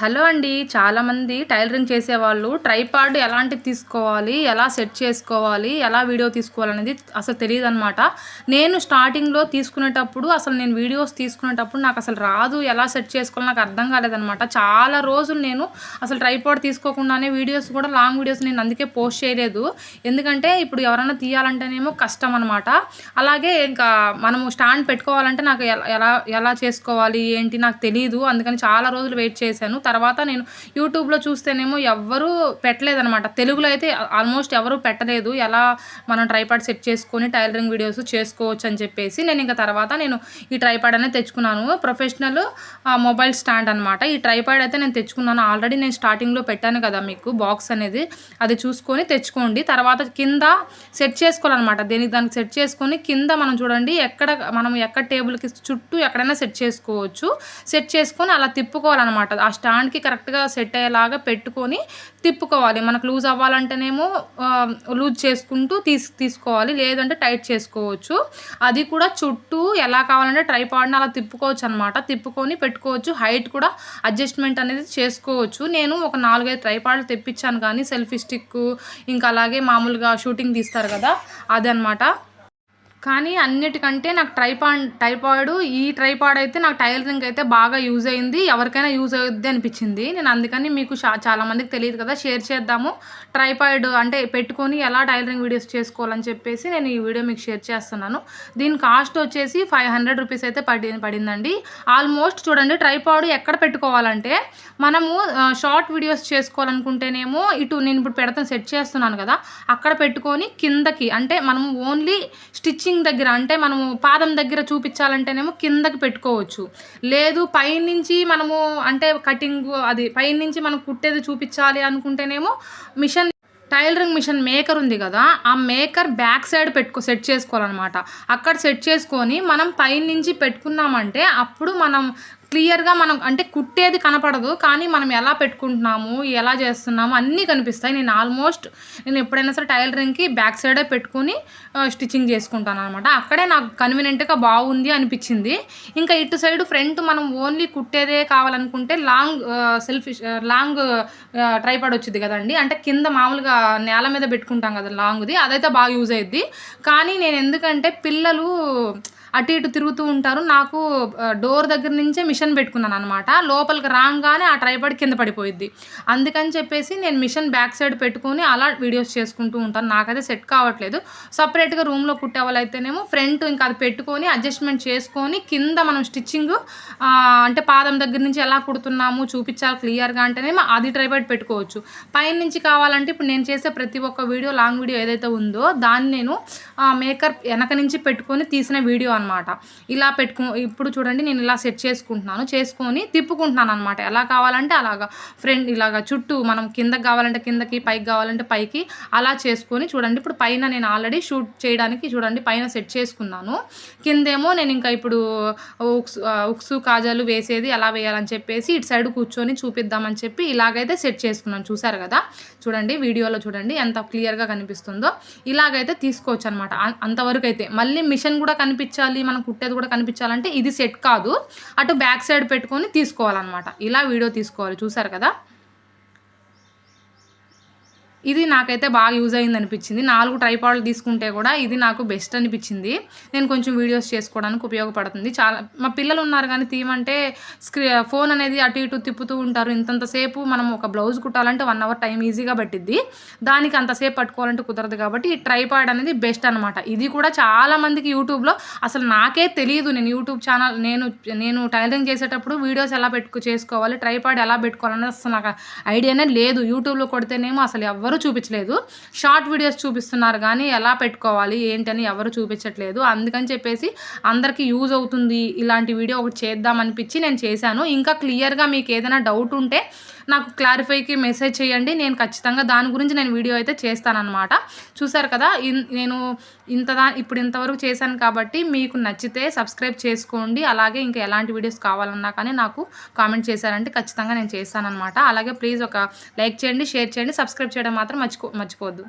Hello అండి. చాలామంది tailoring చేసేవాళ్ళు ట్రైపాడ్ ఎలాంటిది తీసుకోవాలి ఎలా సెట్ చేసుకోవాలి ఎలా వీడియో తీసుకోవాలనేది అసలు తెలియదు అనమాట నేను స్టార్టింగ్లో తీసుకునేటప్పుడు అసలు నేను వీడియోస్ తీసుకునేటప్పుడు నాకు అసలు రాదు ఎలా సెట్ చేసుకోవాలి నాకు అర్థం కాలేదనమాట చాలా రోజులు నేను అసలు ట్రైపాడ్ తీసుకోకుండానే వీడియోస్ కూడా లాంగ్ వీడియోస్ నేను అందుకే పోస్ట్ చేయలేదు. ఎందుకంటే ఇప్పుడు ఎవరైనా తీయాలంటేనేమో కష్టం అనమాట అలాగే ఇంకా మనము స్టాండ్ పెట్టుకోవాలంటే నాకు ఎలా ఎలా చేసుకోవాలి ఏంటి నాకు తెలియదు అందుకని చాలా రోజులు వెయిట్ చేశాను. తర్వాత నేను యూట్యూబ్లో చూస్తేనేమో ఎవ్వరూ పెట్టలేదనమాట తెలుగులో అయితే ఆల్మోస్ట్ ఎవరు పెట్టలేదు. ఎలా మనం ట్రైపాడ్ సెట్ చేసుకొని టైలరింగ్ వీడియోస్ చేసుకోవచ్చు అని చెప్పేసి నేను ఇంకా తర్వాత నేను ఈ ట్రైపాడ్ అనేది తెచ్చుకున్నాను. ప్రొఫెషనల్ మొబైల్ స్టాండ్ అనమాట ఈ ట్రైపాడ్ అయితే నేను తెచ్చుకున్నాను. ఆల్రెడీ నేను స్టార్టింగ్లో పెట్టాను కదా మీకు బాక్స్ అనేది. అది చూసుకొని తెచ్చుకోండి. తర్వాత కింద సెట్ చేసుకోవాలన్నమాట. దీనికి దానికి సెట్ చేసుకొని కింద మనం చూడండి ఎక్కడ మనం ఎక్కడ టేబుల్కి చుట్టూ ఎక్కడైనా సెట్ చేసుకోవచ్చు. సెట్ చేసుకొని అలా తిప్పుకోవాలన్నమాట. ఆ స్టా స్టాండ్కి కరెక్ట్గా సెట్ అయ్యేలాగా పెట్టుకొని తిప్పుకోవాలి. మనకు లూజ్ అవ్వాలంటేనేమో లూజ్ చేసుకుంటూ తీసు తీసుకోవాలి. లేదంటే టైట్ చేసుకోవచ్చు. అది కూడా చుట్టూ ఎలా కావాలంటే ట్రైపాడ్ని అలా తిప్పుకోవచ్చు అనమాట తిప్పుకొని పెట్టుకోవచ్చు. హైట్ కూడా అడ్జస్ట్మెంట్ అనేది చేసుకోవచ్చు. నేను ఒక నాలుగైదు ట్రైపాడ్లు తెప్పించాను కానీ సెల్ఫీ స్టిక్ ఇంకా అలాగే మామూలుగా షూటింగ్ తీస్తారు కదా అదనమాట కానీ అన్నిటికంటే నాకు ట్రైపాడ్ టైపాయిడ్ ఈ ట్రైపాడ్ అయితే నాకు టైలరింగ్ అయితే బాగా యూజ్ అయింది. ఎవరికైనా యూజ్ అవుద్ది అనిపించింది. నేను అందుకని మీకు చాలా మందికి తెలియదు కదా. షేర్ చేద్దాము. ట్రైపాడ్ అంటే పెట్టుకొని ఎలా టైలరింగ్ వీడియోస్ చేసుకోవాలని చెప్పేసి నేను ఈ వీడియో మీకు షేర్ చేస్తున్నాను. దీని కాస్ట్ వచ్చేసి ఫైవ్ హండ్రెడ్ రూపీస్ అయితే పడి పడిందండి. ఆల్మోస్ట్ చూడండి ట్రైపాడ్ ఎక్కడ పెట్టుకోవాలంటే మనము షార్ట్ వీడియోస్ చేసుకోవాలనుకుంటేనేమో ఇటు నేను ఇప్పుడు పెడతాను సెట్ చేస్తున్నాను కదా. అక్కడ పెట్టుకొని కిందకి అంటే మనము ఓన్లీ స్టిచ్చింగ్ స్టిచ్చింగ్ దగ్గర అంటే మనము పాదం దగ్గర చూపించాలంటేనేమో కిందకి పెట్టుకోవచ్చు. లేదు పైనుంచి మనము అంటే కటింగ్ అది పైనుంచి మనం కుట్టేది చూపించాలి అనుకుంటేనేమో మిషన్ టైలరింగ్ మిషన్ మేకర్ ఉంది కదా ఆ మేకర్ బ్యాక్ సైడ్ పెట్టుకో సెట్ చేసుకోవాలన్నమాట. అక్కడ సెట్ చేసుకొని మనం పైనుంచి పెట్టుకున్నామంటే అప్పుడు మనం క్లియర్గా మనం అంటే కుట్టేది కనపడదు కానీ మనం ఎలా పెట్టుకుంటున్నాము ఎలా చేస్తున్నాము అన్నీ కనిపిస్తాయి. నేను ఆల్మోస్ట్ నేను ఎప్పుడైనా సరే టైలరింగ్కి బ్యాక్ సైడే పెట్టుకుని స్టిచ్చింగ్ చేసుకుంటాను అనమాట అక్కడే నాకు కన్వీనియంట్గా బాగుంది అనిపించింది. ఇంకా ఇటు సైడ్ ఫ్రంట్ మనం ఓన్లీ కుట్టేదే కావాలనుకుంటే లాంగ్ సెల్ఫ్ లాంగ్ ట్రైపాడ్ వచ్చింది కదండి. అంటే కింద మామూలుగా నేల మీద పెట్టుకుంటాం కదా లాంగ్ది అదైతే బాగా యూజ్ అయ్యిద్ది కానీ నేను ఎందుకంటే పిల్లలు అటు ఇటు తిరుగుతూ ఉంటారు. నాకు డోర్ దగ్గర నుంచే మిషన్ పెట్టుకున్నాను అనమాట లోపలికి రాగానే ఆ ట్రైపాడ్ కింద పడిపోయిద్ది. అందుకని చెప్పేసి నేను మిషన్ బ్యాక్ సైడ్ పెట్టుకొని అలా వీడియోస్ చేసుకుంటూ ఉంటాను. నాకైతే సెట్ కావట్లేదు. సపరేట్గా రూమ్లో కుట్టే అయితేనేమో ఫ్రంట్ ఇంకా అది పెట్టుకొని అడ్జస్ట్మెంట్ చేసుకొని కింద మనం స్టిచ్చింగ్ అంటే పాదం దగ్గర నుంచి ఎలా కుడుతున్నాము చూపించాలి క్లియర్గా అంటేనేమో అది ట్రైపాడ్ పెట్టుకోవచ్చు. పైన నుంచి కావాలంటే ఇప్పుడు నేను చేసే ప్రతి ఒక్క వీడియో లాంగ్ వీడియో ఏదైతే ఉందో దాన్ని నేను మేకప్ వెనక నుంచి పెట్టుకొని తీసిన వీడియో అనమాట ఇలా పెట్టుకు ఇప్పుడు చూడండి నేను ఇలా సెట్ చేసుకుంటున్నాను. చేసుకొని తిప్పుకుంటున్నాను అనమాట ఎలా కావాలంటే అలాగా. ఫ్రెండ్ ఇలాగా చుట్టూ మనం కిందకి కావాలంటే కిందకి పైకి కావాలంటే పైకి అలా చేసుకొని చూడండి. ఇప్పుడు పైన నేను ఆల్రెడీ షూట్ చేయడానికి చూడండి పైన సెట్ చేసుకున్నాను. కిందేమో నేను ఇంకా ఇప్పుడు ఉక్స్ ఉక్సు కాజాలు వేసేది ఎలా వేయాలని చెప్పేసి ఇటు సైడ్ కూర్చొని చూపిద్దామని చెప్పి ఇలాగైతే సెట్ చేసుకున్నాను. చూసారు కదా? చూడండి వీడియోలో చూడండి ఎంత క్లియర్గా కనిపిస్తుందో. ఇలాగైతే తీసుకోవచ్చు అనమాట అంతవరకు అయితే మళ్ళీ మిషన్ కూడా కనిపించాలి. కనిపించాలి మనం కుట్టేది కూడా కనిపించాలంటే ఇది సెట్ కాదు. అటు బ్యాక్ సైడ్ పెట్టుకొని తీసుకోవాలన్నమాట. ఇలా వీడియో తీసుకోవాలి చూసారు కదా? ఇది నాకైతే బాగా యూజ్ అయింది అనిపించింది నాలుగు ట్రైపాడ్లు తీసుకుంటే కూడా ఇది నాకు బెస్ట్ అనిపించింది. నేను కొంచెం వీడియోస్ చేసుకోవడానికి ఉపయోగపడుతుంది. చాలా మా పిల్లలు ఉన్నారు కానీ తీయమంటే స్క్రీ ఫోన్ అనేది అటు ఇటు తిప్పుతూ ఉంటారు. ఇంతంతసేపు మనం ఒక బ్లౌజ్ కుట్టాలంటే వన్ అవర్ టైం ఈజీగా పట్టిద్ది. దానికి అంతసేపు పట్టుకోవాలంటే కుదరదు కాబట్టి ఈ ట్రైపాడ్ అనేది బెస్ట్ అనమాట ఇది కూడా చాలామందికి యూట్యూబ్లో అసలు నాకే తెలియదు. నేను యూట్యూబ్ ఛానల్ నేను నేను టైలరింగ్ చేసేటప్పుడు వీడియోస్ ఎలా పెట్టుకు చేసుకోవాలి ట్రైపాడ్ ఎలా పెట్టుకోవాలనేది అసలు నాకు ఐడియానే లేదు. యూట్యూబ్లో కొడితేనేమో అసలు ఎవరు ఎవరు చూపించలేదు. షార్ట్ వీడియోస్ చూపిస్తున్నారు కానీ ఎలా పెట్టుకోవాలి ఏంటని ఎవరు చూపించట్లేదు. అందుకని చెప్పేసి అందరికీ యూజ్ అవుతుంది ఇలాంటి వీడియో ఒకటి చేద్దామనిపించి నేను చేశాను. ఇంకా క్లియర్గా మీకు ఏదైనా డౌట్ ఉంటే నాకు క్లారిఫైకి మెసేజ్ చేయండి. నేను ఖచ్చితంగా దాని గురించి నేను వీడియో అయితే చేస్తానన్నమాట. చూసారు కదా నేను ఇంతదా ఇప్పుడు ఇంతవరకు చేశాను కాబట్టి మీకు నచ్చితే సబ్స్క్రైబ్ చేసుకోండి. అలాగే ఇంకా ఎలాంటి వీడియోస్ కావాలన్నా కానీ నాకు కామెంట్ చేశారంటే ఖచ్చితంగా నేను చేస్తానన్నమాట. అలాగే ప్లీజ్ ఒక లైక్ చేయండి షేర్ చేయండి సబ్స్క్రైబ్ చేయడం మాత్రం మర్చిపో మర్చిపోద్దు